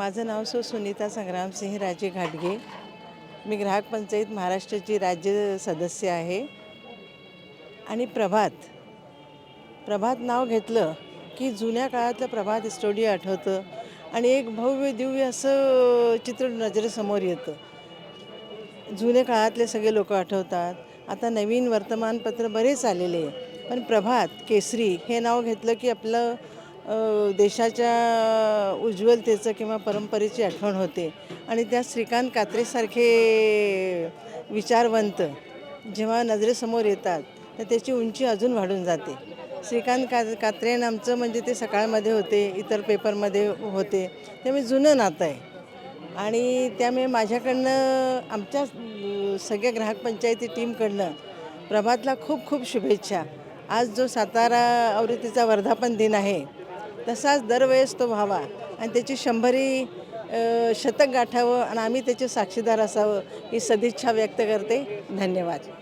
माझं नाव सो सुनीता संग्रामसिंह राजे घाटगे. मी ग्राहक पंचायत महाराष्ट्राची राज्य सदस्य आहे. आणि प्रभात प्रभात नाव घेतलं की जुन्या काळातलं प्रभात स्टुडिओ आठवतं आणि एक भव्य दिव्य असं चित्र नजरेसमोर येतं. जुन्या काळातले सगळे लोक आठवतात. आता नवीन वर्तमानपत्र बरेच आलेले आहे. पण प्रभात केसरी हे नाव घेतलं की आपलं देशाच्या उज्ज्वलतेचं किंवा परंपरेची आठवण होते. आणि त्या श्रीकांत कात्रेसारखे विचारवंत जेव्हा नजरेसमोर येतात तर त्याची उंची अजून वाढून जाते. श्रीकांत का कात्रे आमचं म्हणजे ते सकाळमध्ये होते इतर पेपरमध्ये होते. त्यामुळे जुनं नातं आहे. आणि त्यामुळे माझ्याकडनं आमच्या सगळ्या ग्राहक पंचायती टीमकडनं प्रभातला खूप खूप शुभेच्छा. आज जो सातारा आवृत्तीचा वर्धापन दिन आहे तसाच दरवेळेस तो व्हावा आणि त्याची शंभरी शतक गाठावं आणि आम्ही त्याचे साक्षीदार असावं ही सदिच्छा व्यक्त करते. धन्यवाद.